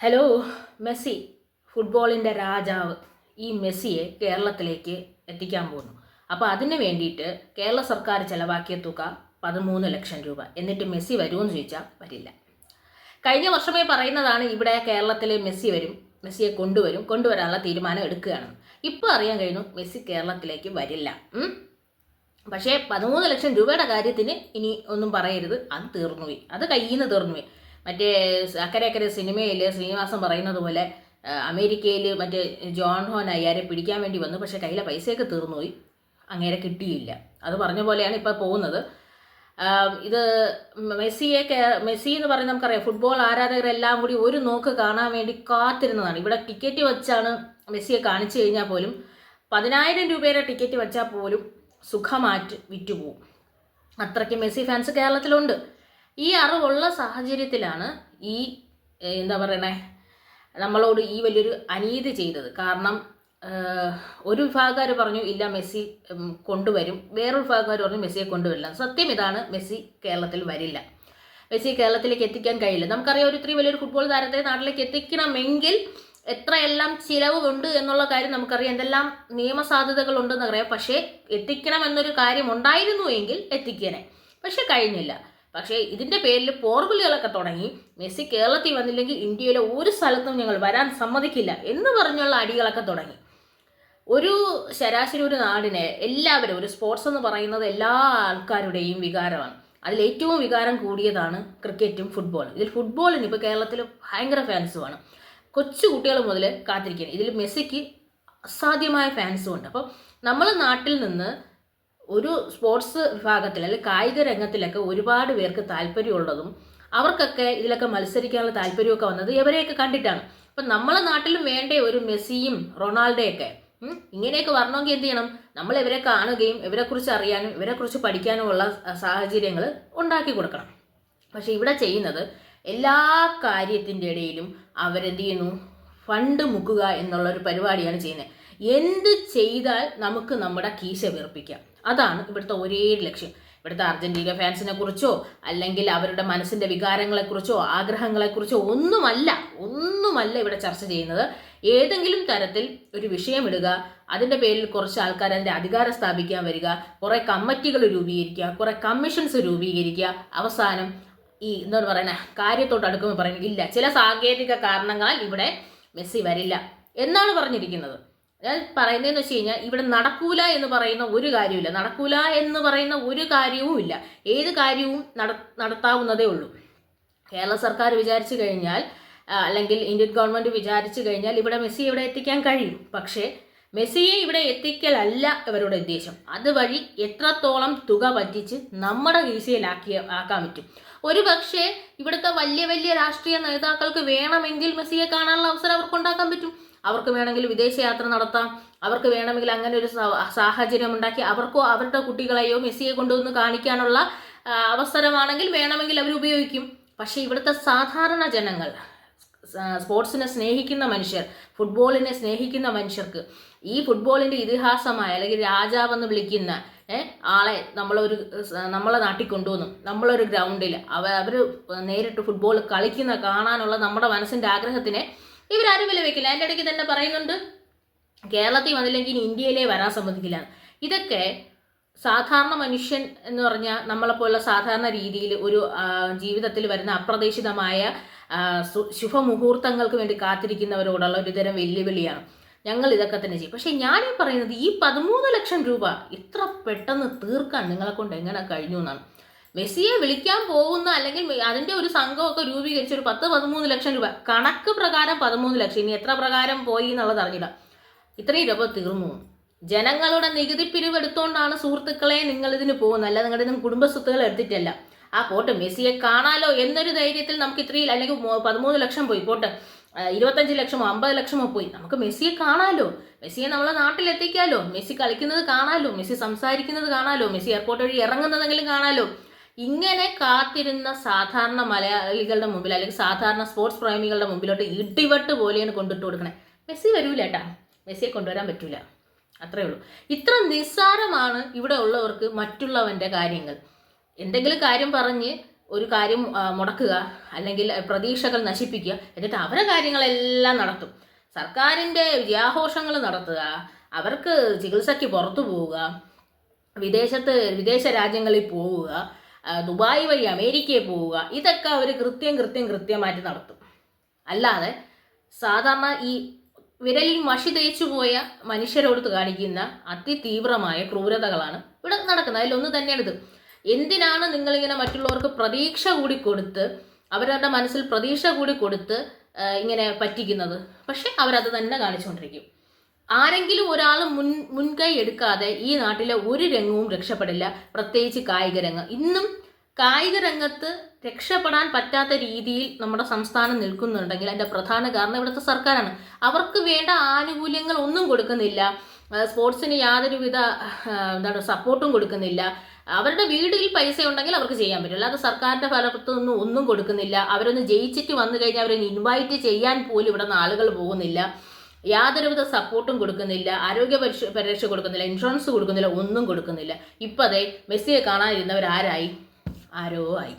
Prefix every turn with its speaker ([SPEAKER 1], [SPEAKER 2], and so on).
[SPEAKER 1] Hello Messi ഫുട്ബോളിന്റെ രാജാവ് ഈ മെസ്സിയെ കേരളത്തിലേക്ക് എത്തിക്കാൻ പോകുന്നു. അപ്പോൾ അതിന് വേണ്ടിയിട്ട് കേരള സർക്കാർ ചിലവാക്കിയ തുക പതിമൂന്ന് ലക്ഷം രൂപ. എന്നിട്ട് മെസ്സി വരുമെന്ന് ചോദിച്ചാൽ വരില്ല. കഴിഞ്ഞ വർഷമേ പറയുന്നതാണ് ഇവിടെ കേരളത്തിൽ മെസ്സി വരും മെസ്സിയെ കൊണ്ടുവരും കൊണ്ടുവരാനുള്ള തീരുമാനം എടുക്കുകയാണ്. ഇപ്പോൾ അറിയാൻ കഴിഞ്ഞു മെസ്സി കേരളത്തിലേക്ക് വരില്ല. പക്ഷേ പതിമൂന്ന് ലക്ഷം രൂപയുടെ കാര്യത്തിന് ഇനി ഒന്നും പറയരുത്. അത് തീർന്നുപോയി. അത് കയ്യിൽ നിന്ന് തീർന്നുപോയി. മറ്റേ അക്കരെ അക്കരെ സിനിമയിൽ ശ്രീനിവാസൻ പറയുന്നത് പോലെ അമേരിക്കയിൽ മറ്റേ ജോൺ ഹോൻ അയ്യാരെ പിടിക്കാൻ വേണ്ടി വന്നു പക്ഷേ കയ്യിലെ പൈസയൊക്കെ തീർന്നുപോയി. അങ്ങേരെ കിട്ടിയില്ല. അത് പറഞ്ഞ പോലെയാണ് ഇപ്പോൾ പോകുന്നത്. ഇത് മെസ്സിയെ മെസ്സി എന്ന് പറയുന്നത് നമുക്കറിയാം ഫുട്ബോൾ ആരാധകരെല്ലാം കൂടി ഒരു നോക്ക് കാണാൻ വേണ്ടി കാത്തിരുന്നതാണ്. ഇവിടെ ടിക്കറ്റ് വെച്ചാണ് മെസ്സിയെ കാണിച്ചു കഴിഞ്ഞാൽ പോലും പതിനായിരം രൂപയുടെ ടിക്കറ്റ് വെച്ചാൽ പോലും സുഖമായിട്ട് വിറ്റുപോകും. അത്രയ്ക്ക് മെസ്സി ഫാൻസ് കേരളത്തിലുണ്ട്. ഈ അറിവുള്ള സാഹചര്യത്തിലാണ് ഈ എന്താ പറയണേ നമ്മളോട് ഈ വലിയൊരു അനീതി ചെയ്തത്. കാരണം ഒരു വിഭാഗക്കാർ പറഞ്ഞു ഇല്ല മെസ്സി കൊണ്ടുവരും. വേറൊരു വിഭാഗക്കാർ പറഞ്ഞു മെസ്സിയെ കൊണ്ടുവരില്ല. സത്യം ഇതാണ് മെസ്സി കേരളത്തിൽ വരില്ല. മെസ്സി കേരളത്തിലേക്ക് എത്തിക്കാൻ കഴിയില്ല. നമുക്കറിയാം ഒരു ഇത്രയും വലിയൊരു ഫുട്ബോൾ താരത്തെ നാട്ടിലേക്ക് എത്തിക്കണമെങ്കിൽ എത്രയെല്ലാം ചിലവ് ഉണ്ട് എന്നുള്ള കാര്യം നമുക്കറിയാം. എന്തെല്ലാം നിയമസാധ്യതകൾ അറിയാം. പക്ഷേ എത്തിക്കണം എന്നൊരു കാര്യം ഉണ്ടായിരുന്നു എങ്കിൽ എത്തിക്കണേ പക്ഷെ കഴിഞ്ഞില്ല. പക്ഷേ ഇതിന്റെ പേരിൽ പോർവിളികളൊക്കെ തുടങ്ങി. മെസ്സി കേരളത്തിൽ വന്നില്ലെങ്കിൽ ഇന്ത്യയിലെ ഒരു സ്ഥലത്തും ഞങ്ങൾ വരാൻ സമ്മതിക്കില്ല എന്ന് പറഞ്ഞുള്ള അടികളൊക്കെ തുടങ്ങി. ഒരു ശരാശരി ഒരു നാടിനെ എല്ലാവരും ഒരു സ്പോർട്സ് എന്ന് പറയുന്നത് എല്ലാ ആൾക്കാരുടെയും വികാരമാണ്. അതിൽ ഏറ്റവും വികാരം കൂടിയതാണ് ക്രിക്കറ്റും ഫുട്ബോളും ഇതിൽ ഫുട്ബോളിന് ഇപ്പോൾ കേരളത്തിൽ ഭയങ്കര ഫാൻസുമാണ് കൊച്ചു കുട്ടികൾ മുതൽ കാത്തിരിക്കുകയാണ്. ഇതിൽ മെസ്സിക്ക് അസാധ്യമായ ഫാൻസും ഉണ്ട്. അപ്പോൾ നമ്മൾ നാട്ടിൽ നിന്ന് ഒരു സ്പോർട്സ് വിഭാഗത്തിൽ അല്ലെങ്കിൽ കായിക രംഗത്തിലൊക്കെ ഒരുപാട് പേർക്ക് താല്പര്യമുള്ളതും അവർക്കൊക്കെ ഇതിലൊക്കെ മത്സരിക്കാനുള്ള താല്പര്യമൊക്കെ വന്നത് ഇവരെയൊക്കെ കണ്ടിട്ടാണ്. അപ്പം നമ്മളെ നാട്ടിലും വേണ്ടേ ഒരു മെസ്സിയും റൊണാൾഡോയൊക്കെ? ഇങ്ങനെയൊക്കെ വരണമെങ്കിൽ എന്ത് ചെയ്യണം? നമ്മൾ ഇവരെ കാണുകയും ഇവരെക്കുറിച്ച് അറിയാനും ഇവരെക്കുറിച്ച് പഠിക്കാനുമുള്ള സാഹചര്യങ്ങൾ ഉണ്ടാക്കി കൊടുക്കണം. പക്ഷെ ഇവിടെ ചെയ്യുന്നത് എല്ലാ കാര്യത്തിന്റെ ഇടയിലും അവരെന്ത് ചെയ്യുന്നു? ഫണ്ട് മുക്കുക എന്നുള്ള ഒരു പരിപാടിയാണ് ചെയ്യുന്നത്. എന്ത് ചെയ്താൽ നമുക്ക് നമ്മുടെ കീശ വീർപ്പിക്കാം. അതാണ് ഇവിടുത്തെ ഒരേ ലക്ഷ്യം. ഇവിടുത്തെ അർജന്റീന ഫാൻസിനെ കുറിച്ചോ അല്ലെങ്കിൽ അവരുടെ മനസ്സിന്റെ വികാരങ്ങളെക്കുറിച്ചോ ആഗ്രഹങ്ങളെക്കുറിച്ചോ ഒന്നുമല്ല ഒന്നുമല്ല ഇവിടെ ചർച്ച ചെയ്യുന്നത്. ഏതെങ്കിലും തരത്തിൽ ഒരു വിഷയം ഇടുക അതിന്റെ പേരിൽ കുറച്ച് ആൾക്കാർ അതിന്റെ അധികാരം സ്ഥാപിക്കാൻ വരിക കുറെ കമ്മിറ്റികൾ രൂപീകരിക്കുക കുറെ കമ്മീഷൻസ് രൂപീകരിക്കുക. അവസാനം ഈ എന്താണ് പറയുന്നത് കാര്യത്തോട്ട് അടുക്കുമ്പോൾ പറയുന്നത് ഇല്ല ചില സാങ്കേതിക കാരണങ്ങളാൽ ഇവിടെ മെസ്സി വരില്ല എന്നാണ് പറഞ്ഞിരിക്കുന്നത്. ഞാൻ പറയുന്നതെന്ന് വെച്ച് കഴിഞ്ഞാൽ ഇവിടെ നടക്കൂല എന്ന് പറയുന്ന ഒരു കാര്യമില്ല നടക്കൂല എന്ന് പറയുന്ന ഒരു കാര്യവും ഇല്ല. ഏത് കാര്യവും നട നടത്താവുന്നതേ ഉള്ളൂ. കേരള സർക്കാർ വിചാരിച്ചു കഴിഞ്ഞാൽ അല്ലെങ്കിൽ ഇന്ത്യൻ ഗവൺമെന്റ് വിചാരിച്ചു കഴിഞ്ഞാൽ ഇവിടെ മെസ്സി ഇവിടെ എത്തിക്കാൻ കഴിയും. പക്ഷേ മെസ്സിയെ ഇവിടെ എത്തിക്കലല്ല ഇവരുടെ ഉദ്ദേശം. അതുവഴി എത്രത്തോളം തുക പറ്റിച്ച് നമ്മുടെ കീശയിലാക്കിയ ആക്കാൻ പറ്റും. ഒരു പക്ഷേ ഇവിടുത്തെ വലിയ വലിയ രാഷ്ട്രീയ നേതാക്കൾക്ക് വേണമെങ്കിൽ മെസ്സിയെ കാണാനുള്ള അവസരം അവർക്ക് ഉണ്ടാക്കാൻ പറ്റും. അവർക്ക് വേണമെങ്കിൽ വിദേശയാത്ര നടത്താം. അവർക്ക് വേണമെങ്കിൽ അങ്ങനെ ഒരു സാഹചര്യം ഉണ്ടാക്കി അവർക്കോ അവരുടെ കുട്ടികളെയോ മെസ്സിയെ കൊണ്ടുവന്ന് കാണിക്കാനുള്ള അവസരമാണെങ്കിൽ വേണമെങ്കിൽ അവർ ഉപയോഗിക്കും. പക്ഷേ ഇവിടുത്തെ സാധാരണ ജനങ്ങൾ സ്പോർട്സിനെ സ്നേഹിക്കുന്ന മനുഷ്യർ ഫുട്ബോളിനെ സ്നേഹിക്കുന്ന മനുഷ്യർക്ക് ഈ ഫുട്ബോളിന്റെ ഇതിഹാസമായ അല്ലെങ്കിൽ രാജാവെന്ന് വിളിക്കുന്ന ആളെ നമ്മളൊരു നമ്മളെ നാട്ടിൽ കൊണ്ടുവന്നു. നമ്മളൊരു ഗ്രൗണ്ടിൽ. അവ അവർ നേരിട്ട് ഫുട്ബോൾ കളിക്കുന്ന കാണാനുള്ള നമ്മുടെ മനസ്സിന്റെ ആഗ്രഹത്തിനെ ഇവരാരും വില വെക്കില്ല. അതിന്റെ ഇടയ്ക്ക് തന്നെ പറയുന്നുണ്ട് കേരളത്തിൽ വന്നില്ലെങ്കിൽ ഇനി ഇന്ത്യയിലേ വരാൻ സമ്മതിക്കില്ല. ഇതൊക്കെ സാധാരണ മനുഷ്യൻ എന്ന് പറഞ്ഞാൽ നമ്മളെപ്പോലുള്ള സാധാരണ രീതിയിൽ ഒരു ജീവിതത്തിൽ വരുന്ന അപ്രതീക്ഷിതമായ ശുഭമുഹൂർത്തങ്ങൾക്ക് വേണ്ടി കാത്തിരിക്കുന്നവരോടുള്ള ഒരു തരം വെല്ലുവിളിയാണ് ഞങ്ങൾ ഇതൊക്കെ തന്നെ ചെയ്യും. പക്ഷേ ഞാനീ പറയുന്നത് ഈ പതിമൂന്ന് ലക്ഷം രൂപ ഇത്ര പെട്ടെന്ന് തീർക്കാൻ നിങ്ങളെ കൊണ്ട് എങ്ങനെ കഴിഞ്ഞു എന്നാണ്. മെസ്സിയെ വിളിക്കാൻ പോകുന്ന അല്ലെങ്കിൽ അതിന്റെ ഒരു സംഘമൊക്കെ രൂപീകരിച്ച ഒരു പത്ത് പതിമൂന്ന് ലക്ഷം രൂപ. കണക്ക് പ്രകാരം പതിമൂന്ന് ലക്ഷം. ഇനി എത്ര പ്രകാരം പോയി എന്നുള്ളത് അറിഞ്ഞില്ല. ഇത്രയും രൂപ തീർന്നു. ജനങ്ങളുടെ നികുതി പിരിവെടുത്തോണ്ടാണ് സുഹൃത്തുക്കളെ നിങ്ങൾ ഇതിന് പോകുന്നത്. അല്ല നിങ്ങളുടെ ഇതിന് കുടുംബ സ്വത്തുകൾ എടുത്തിട്ടല്ല. ആ പോട്ട് മെസ്സിയെ കാണാലോ എന്നൊരു ധൈര്യത്തിൽ നമുക്ക് ഇത്രയും അല്ലെങ്കിൽ പതിമൂന്ന് ലക്ഷം പോയി. പോട്ട് ഇരുപത്തഞ്ച് ലക്ഷമോ അമ്പത് ലക്ഷമോ പോയി. നമുക്ക് മെസ്സിയെ കാണാലോ. മെസ്സിയെ നമ്മളെ നാട്ടിലെത്തിക്കാലോ. മെസ്സി കളിക്കുന്നത് കാണാലോ. മെസ്സി സംസാരിക്കുന്നത് കാണാലോ. മെസ്സി എയർപോർട്ട് വഴി ഇറങ്ങുന്നതെങ്കിലും കാണാലോ. ഇങ്ങനെ കാത്തിരുന്ന സാധാരണ മലയാളികളുടെ മുമ്പിൽ അല്ലെങ്കിൽ സാധാരണ സ്പോർട്സ് പ്രേമികളുടെ മുമ്പിലോട്ട് ഇടിവട്ട് പോലെയാണ് കൊണ്ടിട്ട് കൊടുക്കണേ. മെസ്സി വരൂല ഏട്ടാ മെസ്സിയെ കൊണ്ടുവരാൻ പറ്റൂല. അത്രേ ഉള്ളൂ. ഇത്ര നിസ്സാരമാണ് ഇവിടെ ഉള്ളവർക്ക് മറ്റുള്ളവന്റെ കാര്യങ്ങൾ. എന്തെങ്കിലും കാര്യം പറഞ്ഞ് ഒരു കാര്യം മുടക്കുക അല്ലെങ്കിൽ പ്രതീക്ഷകൾ നശിപ്പിക്കുക എന്നിട്ട് അവരെ കാര്യങ്ങളെല്ലാം നടത്തും. സർക്കാരിന്റെ വിജയാഘോഷങ്ങൾ നടത്തുക അവർക്ക് ചികിത്സയ്ക്ക് പുറത്തു പോവുക വിദേശത്ത് വിദേശ രാജ്യങ്ങളിൽ പോവുക ദുബായ് വഴി അമേരിക്കയിൽ പോവുക ഇതൊക്കെ അവർ കൃത്യം കൃത്യം കൃത്യമായിട്ട് നടത്തും. അല്ലാതെ സാധാരണ ഈ വിരലിൽ മഷി തേച്ചു പോയ മനുഷ്യരോട് കാണിക്കുന്ന അതിതീവ്രമായ ക്രൂരതകളാണ് ഇവിടെ നടക്കുന്നത്. അതിലൊന്ന് തന്നെയാണ് ഇത്. എന്തിനാണ് നിങ്ങളിങ്ങനെ മറ്റുള്ളവർക്ക് പ്രതീക്ഷ കൂടി കൊടുത്ത് അവരവരുടെ മനസ്സിൽ പ്രതീക്ഷ കൂടി കൊടുത്ത് ഇങ്ങനെ പറ്റിക്കുന്നത്? പക്ഷെ അവരത് തന്നെ കാണിച്ചുകൊണ്ടിരിക്കും. ആരെങ്കിലും ഒരാൾ മുൻ മുൻകൈ എടുക്കാതെ ഈ നാട്ടിലെ ഒരു രംഗവും രക്ഷപ്പെടില്ല. പ്രത്യേകിച്ച് കായിക രംഗം. ഇന്നും കായിക രംഗത്ത് രക്ഷപ്പെടാൻ പറ്റാത്ത രീതിയിൽ നമ്മുടെ സംസ്ഥാനം നിൽക്കുന്നുണ്ടെങ്കിൽ അതിന്റെ പ്രധാന കാരണം ഇവിടുത്തെ സർക്കാരാണ്. അവർക്ക് വേണ്ട ആനുകൂല്യങ്ങൾ ഒന്നും കൊടുക്കുന്നില്ല. സ്പോർട്സിന് യാതൊരുവിധ എന്താണ് സപ്പോർട്ടും കൊടുക്കുന്നില്ല. അവരുടെ വീടുകളിൽ പൈസ ഉണ്ടെങ്കിൽ അവർക്ക് ചെയ്യാൻ പറ്റും. അല്ലാതെ സർക്കാരിന്റെ ഫലത്ത് നിന്നും ഒന്നും കൊടുക്കുന്നില്ല. അവരൊന്ന് ജയിച്ചിട്ട് വന്നു കഴിഞ്ഞാൽ അവരൊന്ന് ഇൻവൈറ്റ് ചെയ്യാൻ പോലും ഇവിടെ ആളുകൾ പോകുന്നില്ല. യാതൊരുവിധ സപ്പോർട്ടും കൊടുക്കുന്നില്ല ആരോഗ്യ പരിശ പരിരക്ഷ കൊടുക്കുന്നില്ല ഇൻഷുറൻസ് കൊടുക്കുന്നില്ല ഒന്നും കൊടുക്കുന്നില്ല. ഇപ്പം അതെ മെസ്സിയെ കാണാതിരുന്നവരാരായി ആരോ ആയി.